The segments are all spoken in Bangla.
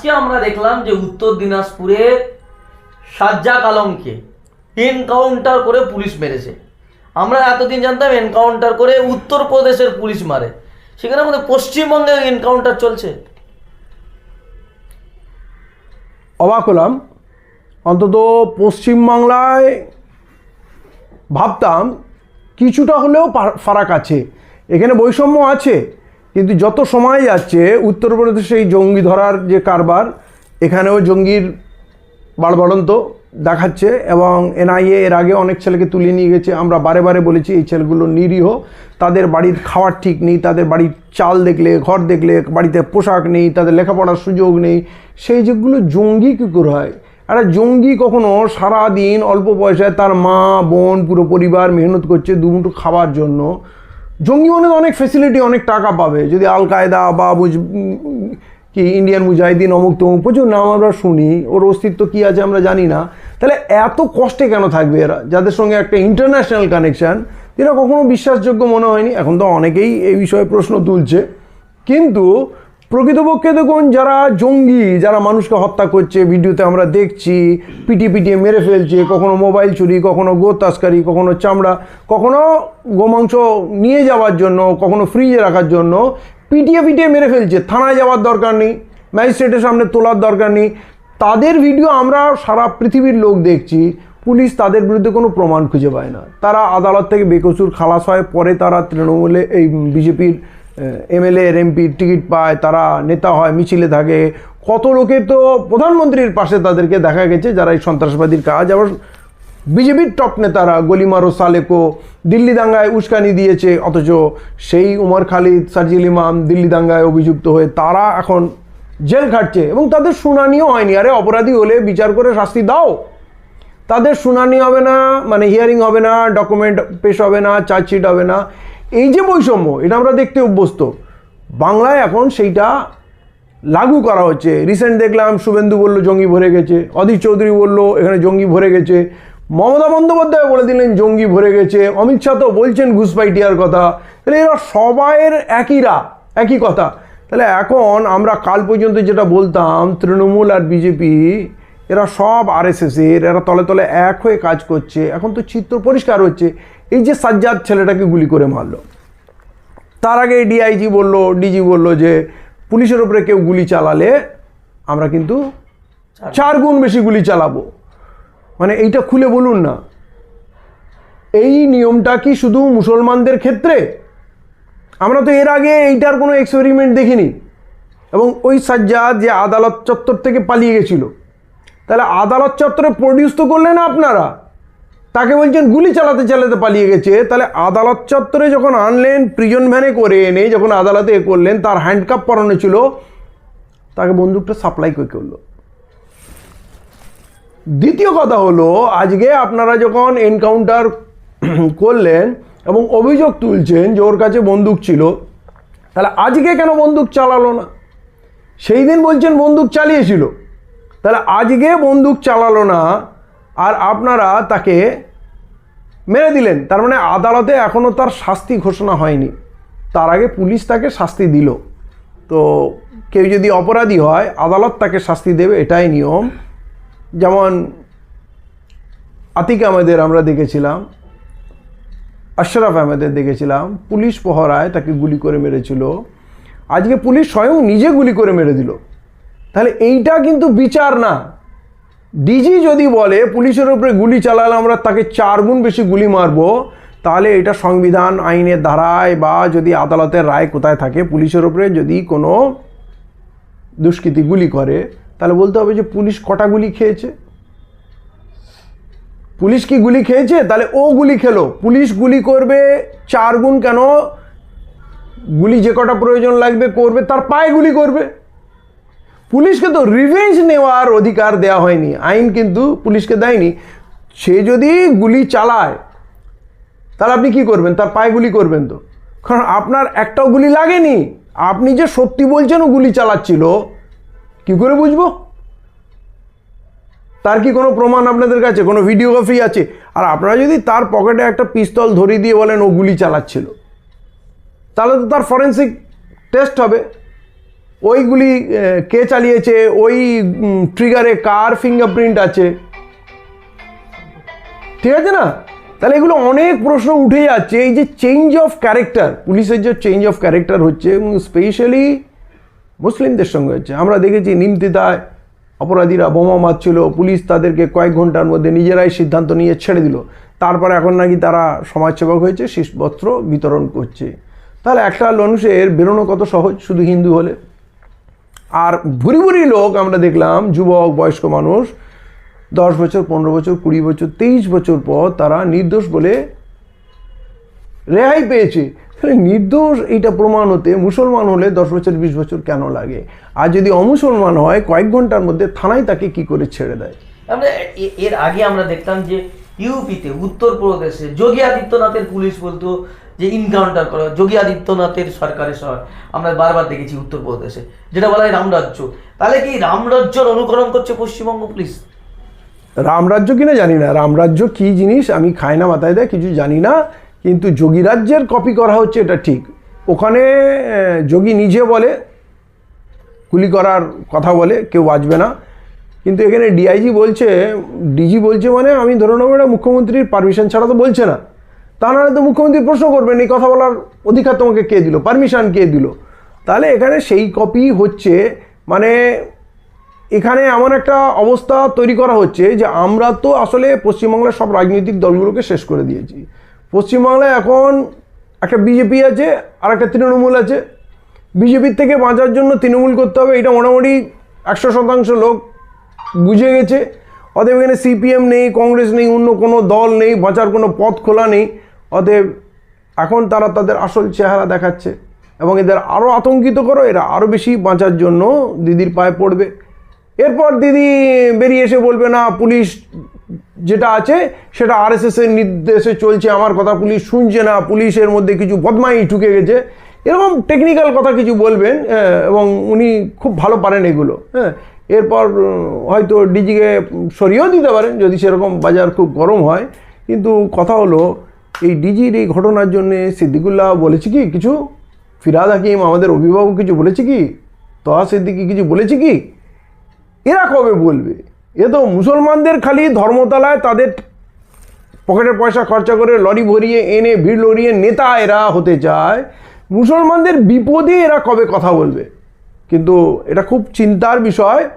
আজকে আমরা দেখলাম যে উত্তর দিনাজপুরে সাজ্জাক আলমকে এনকাউন্টার করে পুলিশ মেরেছে। আমরা এতদিন জানতাম এনকাউন্টার করে উত্তরপ্রদেশের পুলিশ মারে। সেখানে আমাদের পশ্চিমবঙ্গে এনকাউন্টার চলছে। অবাক হলাম। অন্তত পশ্চিমবাংলায় ভাবতাম কিছুটা হলেও ফারাক আছে। এখানে বৈষম্য আছে। কিন্তু যত সময় যাচ্ছে উত্তরপ্রদেশে এই জঙ্গি ধরার যে কারবার, এখানেও জঙ্গির বাড়বাড়ন্ত দেখাচ্ছে এবং এনআইএ এর আগে অনেক ছেলেকে তুলে নিয়ে গেছে। আমরা বারে বারে বলেছি, এই ছেলেগুলো নিরীহ। তাদের বাড়ির খাওয়ার ঠিক নেই, তাদের বাড়ির চাল দেখলে, ঘর দেখলে, বাড়িতে পোশাক নেই, তাদের লেখাপড়ার সুযোগ নেই। সেই যেগুলো জঙ্গি কী করে হয় একটা জঙ্গি কখনো সারা দিন অল্প পয়সায় তার মা, বোন, পুরো পরিবার মেহনত করছে দুমুঠো খাবার জন্য। জঙ্গি মানে অনেক ফেসিলিটি অনেক টাকা পাবে। যদি আল কায়দা বা বুঝ কি ইন্ডিয়ান মুজাহিদিন অমুক তমুক, প্রচুর নাম আমরা শুনি, ওর অস্তিত্ব কী আছে আমরা জানি না। তাহলে এত কষ্টে কেন থাকবে এরা? যাদের সঙ্গে একটা ইন্টারন্যাশনাল কানেকশান এরা কখনো বিশ্বাসযোগ্য মনে হয়নি, এখন তো অনেকেই এই বিষয়ে প্রশ্ন তুলছে। কিন্তু প্রকৃতপক্ষে দেখুন, যারা জঙ্গি, যারা মানুষকে হত্যা করছে, ভিডিওতে আমরা দেখছি, পিটিয়ে পিটিয়ে মেরে ফেলছে, কখনো মোবাইল চুরি, কখনো গো তাস্কারি কখনো চামড়া, কখনো গোমাংস নিয়ে যাওয়ার জন্য, কখনো ফ্রিজে রাখার জন্য পিটিয়ে পিটিয়ে মেরে ফেলছে। থানায় যাওয়ার দরকার নেই, ম্যাজিস্ট্রেটের সামনে তোলার দরকার নেই। তাদের ভিডিও আমরা সারা পৃথিবীর লোক দেখছি, পুলিশ তাদের বিরুদ্ধে কোনো প্রমাণ খুঁজে পায় না। তারা আদালত থেকে বেকসুর খালাস হয়, পরে তারা তৃণমূলে এই বিজেপির এমএলএ, এর এমপির টিকিট পায়, তারা নেতা হয়, মিছিলে থাকে। কত লোকের তো প্রধানমন্ত্রীর পাশে তাদেরকে দেখা গেছে, যারা এই সন্ত্রাসবাদীর কাজ। আবার বিজেপির টপ নেতারা, গলিমারো সালেকো দিল্লি দাঙ্গায় উস্কানি দিয়েছে, অথচ সেই উমর খালিদ, সার্জিল ইমাম দিল্লি দাঙ্গায় অভিযুক্ত হয়ে তারা এখন জেল খাটছে। এবং তাদের শুনানিও হয়নি। আরে, অপরাধী হলে বিচার করে শাস্তি দাও। তাদের শুনানি হবে না মানে হিয়ারিং হবে না ডকুমেন্ট পেশ হবে না চার্জশিট হবে না। এই যে বৈষম্য, এটা আমরা দেখতে অভ্যস্ত। বাংলায় এখন সেইটা লাগু করা হচ্ছে। রিসেন্ট দেখলাম শুভেন্দু বলল জঙ্গি ভরে গেছে, অধীর চৌধুরী বলল এখানে জঙ্গি ভরে গেছে, মমতা বন্দ্যোপাধ্যায় বলে দিলেন জঙ্গি ভরে গেছে, অমিত শাহ তো বলছেন ঘুষপাইটিয়ার কথা। তাহলে এরা সবাইয়ের একইরা একই কথা। তাহলে এখন আমরা কাল পর্যন্ত যেটা বলতাম, তৃণমূল আর বিজেপি, এরা সব আরএসএসের এরা তলে তলে এক হয়ে কাজ করছে। এখন তো চিত্র পরিষ্কার হচ্ছে। এই যে সাজ্জাদ ছেলেটাকে গুলি করে মারলো। তার আগে ডিআইজি বলল ডিজি বলল যে পুলিশের উপরে কেউ গুলি চালালে আমরা কিন্তু চার গুণ বেশি গুলি চালাবো। মানে এইটা খুলে বলুন না। এই নিয়মটা কি শুধু মুসলমানদের ক্ষেত্রে? আমরা তো এর আগে এইটার কোনো এক্সপেরিমেন্ট দেখিনি। এবং ওই সাজ্জাদ যে আদালত চত্বর থেকে পালিয়ে গেছিল তাহলে আদালত চত্বরে প্রডিউস তো করলেন না আপনারা। তাকে বলছেন, গুলি চালাতে চালাতে পালিয়ে গেছে। তাহলে আদালত চত্বরে যখন আনলেন প্রিজন ভ্যানে করে এনে যখন আদালতে এ করলেন, তার হ্যান্ডকাপ পরানো ছিল। তাকে বন্দুকটা সাপ্লাই করে করল? দ্বিতীয় কথা হলো, আজকে আপনারা যখন এনকাউন্টার করলেন এবং অভিযোগ তুলছেন যে ওর কাছে বন্দুক ছিল, তাহলে আজকে কেন বন্দুক চালালো না? সেই দিন বলছেন, বন্দুক চালিয়েছিল। তাহলে আজকে বন্দুক চালালো না আর আপনারা তাকে মেরে দিলেন। তার মানে আদালতে এখনও তার শাস্তি ঘোষণা হয়নি। তার আগে পুলিশ তাকে শাস্তি দিল। তো কেউ যদি অপরাধী হয়, আদালত তাকে শাস্তি দেবে, এটাই নিয়ম। যেমন আতিক আহমেদের আমরা দেখেছিলাম, আশরাফ আহমেদের দেখেছিলাম, পুলিশ পহরায় তাকে গুলি করে মেরেছিল। আজকে পুলিশ স্বয়ং নিজে গুলি করে মেরে দিল। তাহলে এইটা কিন্তু বিচার না। ডিজি যদি বলে, পুলিশের উপরে গুলি চালালে আমরা তাকে চার গুণ বেশি গুলি মারবো, তাহলে এটা সংবিধান আইনের ধারায় বা যদি আদালতের রায় কোথায় থাকে, পুলিশের উপরে যদি কোনো দুষ্কৃতী গুলি করে, তাহলে বলতে হবে যে পুলিশ কটা গুলি খেয়েছে। পুলিশ কি গুলি খেয়েছে? তাহলে ও গুলি খেলো। পুলিশ গুলি করবে, চার গুণ কেন? গুলি যে কটা প্রয়োজন লাগবে করবে, তার পায়ে গুলি করবে। পুলিশকে তো রিভেঞ্জ নেওয়ার অধিকার দেওয়া হয়নি, আইন কিন্তু পুলিশকে দেয়নি। সে যদি গুলি চালায়, তাহলে আপনি কি করবেন? তার পায়ে গুলি করবেন তো। কারণ আপনার একটাও গুলি লাগেনি। আপনি যে সত্যি বলছেন ও গুলি চালাচ্ছিল, কি করে বুঝব? তার কি কোনো প্রমাণ আপনাদের কাছে? কোনো ভিডিওগ্রাফি আছে? আর আপনারা যদি তার পকেটে একটা পিস্তল ধরিয়ে দিয়ে বলেন ও গুলি চালাচ্ছিল, তাহলে তো তার ফরেন্সিক টেস্ট হবে। ওইগুলি কে চালিয়েছে? ওই ট্রিগারে কার ফিঙ্গারপ্রিন্ট আছে? ঠিক আছে না? তাহলে এগুলো অনেক প্রশ্ন উঠে যাচ্ছে। এই যে চেঞ্জ অফ ক্যারেক্টার পুলিশের যে চেঞ্জ অফ ক্যারেক্টার হচ্ছে, এবং স্পেশালি মুসলিমদের সঙ্গে হচ্ছে। আমরা দেখেছি নিমতিতায় অপরাধীরা বোমা মারছিল, পুলিশ তাদেরকে কয়েক ঘণ্টার মধ্যে নিজেরাই সিদ্ধান্ত নিয়ে ছেড়ে দিল। তারপরে এখন নাকি তারা সমাজসেবক হয়েছে, শীষবস্ত্র বিতরণ করছে। তাহলে একটা মানুষের বেরোনো কত সহজ? শুধু হিন্দু হলে। আর ভুরি ভুরি লোক আমরা দেখলাম, যুবক, বয়স্ক মানুষ, দশ বছর, পনেরো বছর, কুড়ি বছর, তেইশ বছর পর তারা নির্দোষ বলে রেহাই পেয়েছে। তাহলে নির্দোষ এইটা প্রমাণ হতে মুসলমান হলে দশ বছর, বিশ বছর কেন লাগে? আর যদি অমুসলমান হয়, কয়েক ঘণ্টার মধ্যে থানায় তাকে কি করে ছেড়ে দেয়? এর আগে আমরা দেখতাম যে ইউপিতে, উত্তরপ্রদেশে যোগী আদিত্যনাথের পুলিশ বলতো যে ইনকাউন্টার করা, যোগী আদিত্যনাথের সরকারের সহায় আমরা বারবার দেখেছি উত্তরপ্রদেশে, যেটা বলা হয় রামরাজ্য। তাহলে কি রামরাজ্যর অনুকরণ করছে পশ্চিমবঙ্গ পুলিশ রামরাজ্য কিনা জানি না। রামরাজ্য কি জিনিস আমি খাই না, মাথায় দেয়, কিছু জানি না। কিন্তু যোগী রাজ্যের কপি করা হচ্ছে, এটা ঠিক। ওখানে যোগী নিজে বলে গুলি করার কথা বলে, কেউ বাঁচবে না। কিন্তু এখানে ডিআইজি বলছে ডিজি বলছে মানে আমি ধরে নেব এটা মুখ্যমন্ত্রীর পারমিশন ছাড়া তো বলছে না। তা তো মুখ্যমন্ত্রী প্রশ্ন করবেন, এই কথা বলার অধিকার তোমাকে কে দিল? পারমিশন কে দিল? তাহলে এখানে সেই কপি হচ্ছে মানে এখানে এমন একটা অবস্থা তৈরি করা হচ্ছে যে আমরা তো আসলে পশ্চিমবাংলার সব রাজনৈতিক দলগুলোকে শেষ করে দিয়েছি। পশ্চিমবাংলায় এখন একটা বিজেপি আছে আর একটা তৃণমূল আছে। বিজেপির থেকে বাঁচার জন্য তৃণমূল করতে হবে, এটা মোটামুটি একশো শতাংশ লোক বুঝে গেছে। অতএব এখানে সিপিএম নেই কংগ্রেস নেই, অন্য কোনো দল নেই, বাঁচার কোনো পথ খোলা নেই। অতএব এখন তারা তাদের আসল চেহারা দেখাচ্ছে এবং এদের আরও আতঙ্কিত করো এরা আরও বেশি বাঁচার জন্য দিদির পায়ে পড়বে। এরপর দিদি বেরিয়ে এসে বলবে না পুলিশ যেটা আছে সেটা আরএসএস এর নির্দেশে চলছে আমার কথা পুলিশ শুনছে না পুলিশের মধ্যে কিছু বদমাই ঢুকে গেছে। এরকম টেকনিক্যাল কথা কিছু বলবেন হ্যাঁ, এবং উনি খুব ভালো পারেন এগুলো হ্যাঁ। এরপর হয়তো ডিজিকে সরিয়েও দিতে পারেন যদি সেরকম বাজার খুব গরম হয়। কিন্তু কথা হলো এই ডিজির এই ঘটনার জন্য সিদ্দিকুল্লাহ বলেছে কি, কিছু? ফিরাদ হাকিম, আমাদের অভিভাবক কিছু বলেছে কি? তহা সিদ্দিকি কিছু বলেছে কি? এরা কবে বলবে? এ তো মুসলমানদের খালি ধর্মতলায় তাদের পকেটের পয়সা খরচা করে লরি ভরিয়ে এনে ভিড় লড়িয়ে নেতা এরা হতে চায়। মুসলমানদের বিপদে এরা কবে কথা বলবে? কিন্তু এটা খুব চিন্তার বিষয়।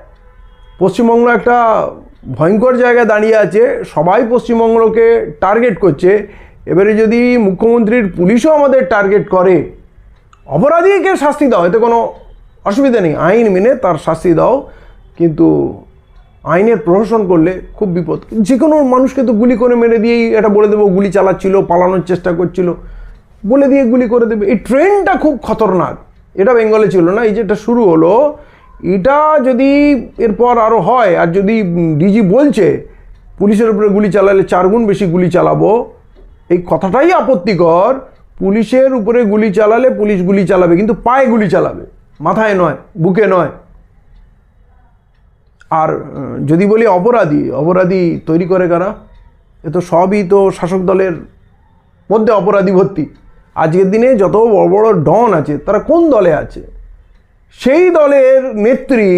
পশ্চিমবঙ্গ একটা ভয়ঙ্কর জায়গায় দাঁড়িয়ে আছে। সবাই পশ্চিমবঙ্গকে টার্গেট করছে। এবারে যদি মুখ্যমন্ত্রীর পুলিশও আমাদের টার্গেট করে, অপরাধীকে শাস্তি দাও, এতে কোনো অসুবিধা নেই। আইন মেনে তার শাস্তি দাও, কিন্তু আইনের প্রহসন করলে খুব বিপদ। যে কোনো মানুষকে তো গুলি করে মেরে দিয়েই এটা বলে দেবো, গুলি চালাচ্ছিল, পালানোর চেষ্টা করছিল, বলে দিয়ে গুলি করে দেবে। এই ট্রেনটা খুব খতরনাক। এটা বেঙ্গলে ছিল না, এই যেটা শুরু হলো, এটা যদি এরপর আরও হয়, আর যদি ডিজি বলছে, পুলিশের উপরে গুলি চালালে চারগুণ বেশি গুলি চালাবো এই কথাটাই আপত্তিকর, পুলিশের উপরে গুলি চালালে পুলিশ গুলি চালাবে, কিন্তু পায়ে গুলি চালাবে। মাথায় নয়, বুকে নয়। আর যদি বলি অপরাধী অপরাধী তৈরি করে কারা? এ তো সবই তো শাসক দলের মধ্যে অপরাধী ভর্তি। আজকের দিনে যত বড় বড় ডন আছে, তারা কোন দলে আছে? সেই দলের নেত্রী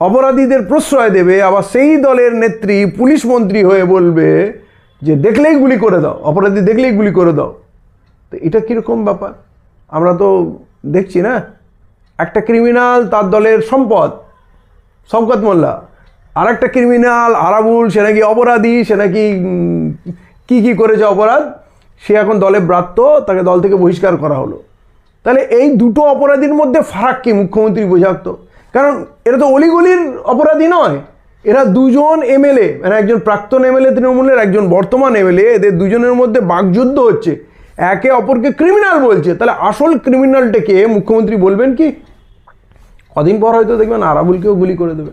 অপরাধীদের প্রশ্রয় দেবে, আবার সেই দলের নেত্রী পুলিশ মন্ত্রী হয়ে বলবে যে দেখলেই গুলি করে দাও, অপরাধী দেখলেই গুলি করে দাও। তো এটা কীরকম ব্যাপার? আমরা তো দেখছি না? একটা ক্রিমিনাল তার দলের সম্পদ, শওকত মোল্লা। আর একটা ক্রিমিনাল আরাবুল, সে নাকি অপরাধী, সে নাকি কী কি করেছে অপরাধ? সে এখন দলে ব্রাত্য, তাকে দল থেকে বহিষ্কার করা হলো। তাহলে এই দুটো অপরাধীর মধ্যে ফারাক কি? মুখ্যমন্ত্রী বোঝাতো। কারণ এটা তো অলিগলির অপরাধী নয়। এরা দুজন এমএলএ মানে একজন প্রাক্তন এমএলএ তৃণমূলের, একজন বর্তমান এমএলএ এদের দুজনের মধ্যে বাকযুদ্ধ হচ্ছে। একে অপরকে ক্রিমিনাল বলছে। তাহলে আসল ক্রিমিনালটাকে মুখ্যমন্ত্রী বলবেন কি? কদিন পর হয়তো দেখবেন আরাবুলকেও গুলি করে দেবে।